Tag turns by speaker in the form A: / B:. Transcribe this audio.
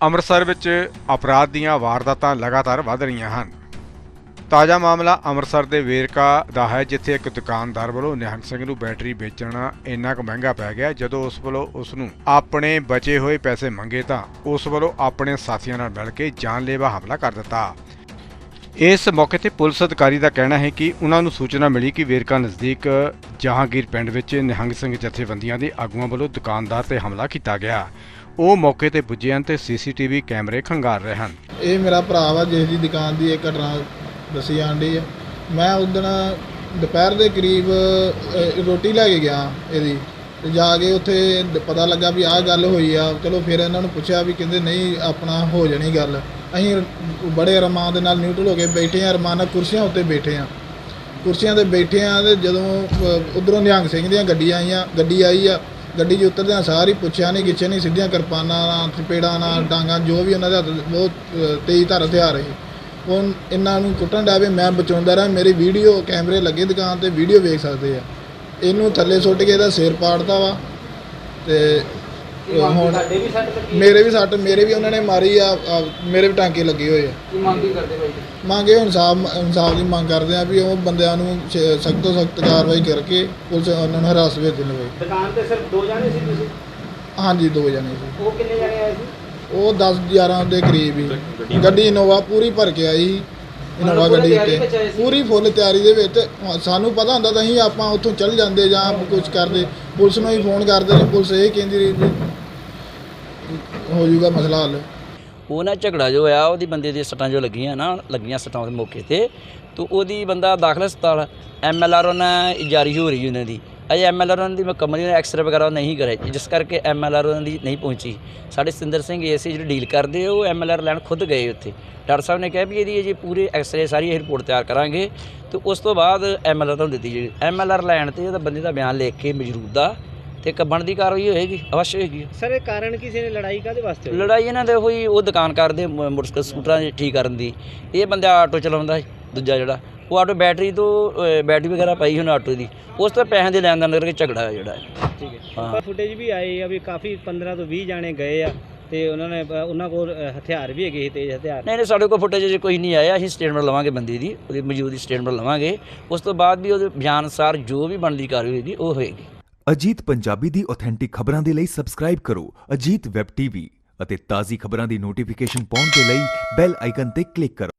A: ਅੰਮ੍ਰਿਤਸਰ ਵਿੱਚ ਅਪਰਾਧ ਦੀਆਂ ਵਾਰਦਾਤਾਂ ਲਗਾਤਾਰ ਵਧ ਰਹੀਆਂ ਹਨ। ਤਾਜ਼ਾ ਮਾਮਲਾ ਅੰਮ੍ਰਿਤਸਰ ਦੇ ਵੇਰਕਾ ਦਾ ਹੈ, ਜਿੱਥੇ ਇੱਕ ਦੁਕਾਨਦਾਰ ਵੱਲੋਂ ਨਿਹੰਗ ਸਿੰਘ ਨੂੰ ਬੈਟਰੀ ਵੇਚਣਾ ਇੰਨਾ ਕੁ ਮਹਿੰਗਾ ਪੈ ਗਿਆ। ਜਦੋਂ ਉਸ ਵੱਲੋਂ ਉਸ ਨੂੰ ਆਪਣੇ ਬਚੇ ਹੋਏ ਪੈਸੇ ਮੰਗੇ ਤਾਂ ਉਸ ਵੱਲੋਂ ਆਪਣੇ ਸਾਥੀਆਂ ਨਾਲ ਮਿਲ ਕੇ ਜਾਨਲੇਵਾ ਹਮਲਾ ਕਰ ਦਿੱਤਾ। ਇਸ ਮੌਕੇ ਤੇ ਪੁਲਿਸ ਅਧਿਕਾਰੀ ਦਾ ਕਹਿਣਾ ਹੈ ਕਿ ਉਹਨਾਂ ਨੂੰ ਸੂਚਨਾ ਮਿਲੀ ਕਿ ਵੇਰਕਾ ਨਜ਼ਦੀਕ ਜਹਾਂਗੀਰ ਪਿੰਡ ਵਿੱਚ ਨਿਹੰਗ ਸਿੰਘ ਜਥੇਬੰਦੀਆਂ ਦੇ ਆਗੂਆਂ ਵੱਲੋਂ ਦੁਕਾਨਦਾਰ ਤੇ ਹਮਲਾ ਕੀਤਾ ਗਿਆ। ਉਹ ਮੌਕੇ ਤੇ ਪੁੱਜੇ ਹਨ ਤੇ ਸੀਸੀਟੀਵੀ ਕੈਮਰੇ ਖੰਗਾਰ ਰਹੇ ਹਨ।
B: ਇਹ ਮੇਰਾ ਭਰਾ ਵਾ ਜਿਸ ਦੀ ਦੁਕਾਨ ਦੀ ਇਹ ਘਟਨਾ ਦੱਸੀ ਜਾਂਦੀ ਹੈ ਮੈਂ ਉਦਣ ਦੁਪਹਿਰ ਦੇ ਕਰੀਬ ਅ, ਰੋਟੀ ਲੈ ਕੇ ਗਿਆ ਇਹਦੀ। ਤੇ ਜਾ ਕੇ ਉੱਥੇ ਦ- ਪਤਾ ਲੱਗਾ ਵੀ ਆਹ ਗੱਲ ਹੋਈ ਆ। ਚਲੋ ਫਿਰ ਇਹਨਾਂ ਨੂੰ ਪੁੱਛਿਆ ਵੀ ਕਹਿੰਦੇ ਨਹੀਂ ਆਪਣਾ ਹੋ ਜਾਣੀ ਗੱਲ। ਅਸੀਂ ਬੜੇ ਰਮਾਨ ਦੇ ਨਾਲ ਨਿਊਟਰਲ ਹੋ ਕੇ ਬੈਠੇ ਆ ਅਰਮਾਨ ਨਾਲ ਕੁਰਸੀਆਂ ਉੱਤੇ ਬੈਠੇ ਆ। ਕੁਰਸੀਆਂ ਤੇ ਬੈਠੇ ਆ ਤੇ ਜਦੋਂ ਉਧਰੋਂ ਨਿਹੰਗ ਸਿੰਘ ਦੀਆਂ ਗੱਡੀਆਂ ਆਈਆਂ ਗੱਡੀ ਆਈ ਆ। ਗੱਡੀ 'ਚ ਉਤਰਦਿਆਂ ਸਾਰੀ ਪੁੱਛਿਆ ਨਹੀਂ ਕਿਛੇ ਨਹੀਂ ਸਿੱਧੀਆਂ ਕਿਰਪਾਨਾਂ ਨਾਲ ਚਪੇੜਾਂ ਨਾਲ ਡਾਂਗਾਂ ਜੋ ਵੀ ਉਹਨਾਂ ਦੇ ਹੱਥ ਬਹੁਤ ਅ, ਤੇਜ਼ ਧਾਰ ਹਥਿਆਰ ਸੀ। ਉਹ ਇਹਨਾਂ ਨੂੰ ਕੁੱਟਣ ਡਿਆ ਵੀ ਮੈਂ ਬਚਾਉਂਦਾ ਰਿਹਾ ਮੇਰੀ ਵੀਡੀਓ ਕੈਮਰੇ ਲੱਗੇ ਦੁਕਾਨ ਤੇ ਵੀਡੀਓ ਵੇਖ ਸਕਦੇ ਆ। ਇਹਨੂੰ ਥੱਲੇ ਸੁੱਟ ਕੇ ਇਹਦਾ ਸਿਰ ਪਾੜਦਾ ਵਾ ਤੇ ਹੁਣ ਮੇਰੇ ਵੀ ਸੱਟ ਮੇਰੇ ਵੀ ਉਹਨਾਂ ਨੇ ਮਾਰੀ ਆ ਆ, ਮੇਰੇ ਵੀ ਟਾਂਕੇ ਲੱਗੇ ਹੋਏ ਆ।
C: ਕੀ ਮੰਗ ਕੀ ਕਰਦੇ ਬਾਈ
B: ਮੰਗੇ ਇਨਸਾਫ ਇਨਸਾਫ ਦੀ ਮੰਗ ਕਰਦੇ ਆ ਵੀ ਉਹ ਬੰਦਿਆਂ ਨੂੰ ਸਖਤ ਤੋਂ ਸਖਤ ਕਾਰਵਾਈ ਕਰਕੇ ਪੁਲਿਸ ਉਹਨਾਂ ਨੂੰ ਹਿਰਾਸਤ ਵਿੱਚ ਲਵੇ
C: ਦੁਕਾਨ ਤੇ ਸਿਰਫ ਦੋ ਜਾਣੇ ਸੀ ਤੁਸੀਂ?
B: ਹਾਂਜੀ ਦੋ ਜਣੇ ਸੀ।
C: ਉਹ ਕਿੰਨੇ ਜਾਣੇ ਆਏ ਸੀ?
B: ਉਹ 10 11 ਦੇ ਕਰੀਬ ਹੀ। ਗੱਡੀ ਇਨੋਵਾ ਪੂਰੀ ਭਰ ਕੇ ਆਈ। ਸੀ ਇਨੋਵਾ ਗੱਡੀ ਉੱਤੇ? ਪੂਰੀ ਫੁੱਲ ਤਿਆਰੀ ਦੇ ਵਿੱਚ ਹਾਂ, ਸਾਨੂੰ ਪਤਾ ਹੁੰਦਾ ਤਾਂ ਅਸੀਂ ਆਪਾਂ ਉੱਥੋਂ ਚੱਲ ਜਾਂਦੇ ਜਾਂ ਕੁਝ ਕਰਦੇ। ਪੁਲਿਸ ਨੂੰ ਹੀ ਫੋਨ ਕਰਦੇ ਨੇ ਪੁਲਿਸ ਇਹ ਕਹਿੰਦੀ ਰਹੀ ਵੀ ਹੋ ਜਾਊਗਾ ਮਸਲਾ ਹੱਲ।
D: ਉਹ ਨਾ ਝਗੜਾ ਜੋ ਆ ਉਹਦੀ ਬੰਦੇ ਦੀ ਸੱਟਾਂ ਜੋ ਲੱਗੀਆਂ ਨਾ ਲੱਗੀਆਂ ਸੱਟਾਂ ਉਹਦੇ ਮੌਕੇ ਤੇ ਤੋ ਉਹਦੀ ਬੰਦਾ ਦਾਖਲ ਹਸਪਤਾਲ ਐਮਐਲਆਰ ਉਹਨਾਂ ਜਾਰੀ ਹੋ ਰਹੀ ਉਹਨਾਂ ਦੀ। ਅਜੇ ਐਮਐਲਆਰ ਉਹਨਾਂ ਦੀ ਮੁਕੰਮਲ ਐਕਸਰੇ ਵਗੈਰਾ ਨਹੀਂ ਕਰਾਈ ਜਿਸ ਕਰਕੇ ਐਮਐਲਆਰ ਉਹਨਾਂ ਦੀ ਨਹੀਂ ਪਹੁੰਚੀ। ਸਾਡੇ ਸਿੰਦਰ ਸਿੰਘ ਏਸੀ ਜਿਹੜੇ ਡੀਲ ਕਰਦੇ ਉਹ ਐਮਐਲਆਰ ਲੈਣ ਖੁਦ ਗਏ ਉੱਥੇ। ਡਾਕਟਰ ਸਾਹਿਬ ਨੇ ਕਿਹਾ ਵੀ ਇਹਦੀ ਜੇ ਪੂਰੇ ਐਕਸਰੇ ਸਾਰੀ ਇਹ ਰਿਪੋਰਟ ਤਿਆਰ ਕਰਾਂਗੇ ਤੇ ਉਸ ਤੋਂ ਬਾਅਦ ਐਮਐਲਆਰ ਤੁਹਾਨੂੰ ਦਿੱਤੀ ਜਾਏਗੀ। ਐਮਐਲਆਰ ਲੈਣ ਤੇ ਉਹਦਾ ਬੰਦੇ ਦਾ ਬਿਆਨ ਲਿਖ ਕੇ ਮਜਰੂਦ ਦਾ ਤੇ ਕੱਬਣ ਦੀ ਕਾਰਵਾਈ ਹੋਏਗੀ ਅਵਸ਼ ਹੋਏਗੀ।
C: ਸਰ ਇਹ ਕਾਰਨ ਕਿਸੇ ਨੇ ਲੜਾਈ ਕਾਦੇ ਵਾਸਤੇ
D: ਲੜਾਈ ਇਹਨਾਂ ਦੇ ਹੋਈ ਉਹ ਦੁਕਾਨ ਕਰਦੇ ਮ- ਮੋਟਰਸਾਈਕਲ ਸਕੂਟਰਾਂ ਦੀ ਠੀਕ ਕਰਨ ਦੀ। ਇਹ ਬੰਦਾ ਆਟੋ ਚਲਾਉਂਦਾ ਦੂਜਾ ਜਿਹੜਾ। ਉਹ ਆਟੋ ਬੈਟਰੀ ਤੋਂ ਅ, ਬੈਟਰੀ ਵਗੈਰਾ ਪਾਈ ਹੁਣ ਆਟੋ ਦੀ। ਉਸ ਤੋਂ ਪੈਸਿਆਂ ਦੇ ਲੈਣ ਦੇਣ ਕਰਕੇ ਝਗੜਾ ਹੋਇਆ ਜਿਹੜਾ। ਹੈ।
C: ਠੀਕ ਹੈ।
D: ਹਾਂ।
C: ਪਰ ਫੁਟੇਜ ਵੀ ਆਏ ਆ ਵੀ ਕਾਫੀ 15 ਤੋਂ 20 ਜਾਣੇ ਗਏ ਆ ਤੇ ਉਹਨਾਂ ਨੇ ਅ, ਉਹਨਾਂ ਕੋਲ ਅ, ਹਥਿਆਰ ਵੀ ਹੈਗੇ ਸੀ ਤੇਜ਼ ਹਥਿਆਰ।
D: ਨਹੀਂ ਨਹੀਂ ਸਾਡੇ ਕੋਲ ਫੁਟੇਜ ਜੇ ਕੋਈ ਨਹੀਂ ਆਇਆ। ਅਸੀਂ ਸਟੇਟਮੈਂਟ ਲਵਾਂਗੇ ਬੰਦੇ ਦੀ ਉਹਦੀ ਮੌਜੂਦੀ ਸਟੇਟਮੈਂਟ ਲਵਾਂਗੇ। ਉਸ ਤੋਂ ਬਾਅਦ ਵੀ ਉਹਦੇ ਬਿਆਨ ਅਨੁਸਾਰ ਜੋ ਵੀ ਬਣਦੀ ਕਾਰਵਾਈ ਹੋਏਗੀ ਉਹ ਹੋਏਗੀ।
E: ਅਜੀਤ ਪੰਜਾਬੀ ਦੀ ਆਥੈਂਟਿਕ ਖਬਰਾਂ ਦੇ ਲਈ ਸਬਸਕ੍ਰਾਈਬ ਕਰੋ ਅਜੀਤ ਵੈਬ ਟੀਵੀ ਅਤੇ ਤਾਜ਼ੀ ਖਬਰਾਂ ਦੀ ਨੋਟੀਫਿਕੇਸ਼ਨ ਪਾਉਣ ਦੇ ਲਈ ਬੈਲ ਆਈਕਨ ਤੇ ਕਲਿੱਕ ਕਰੋ।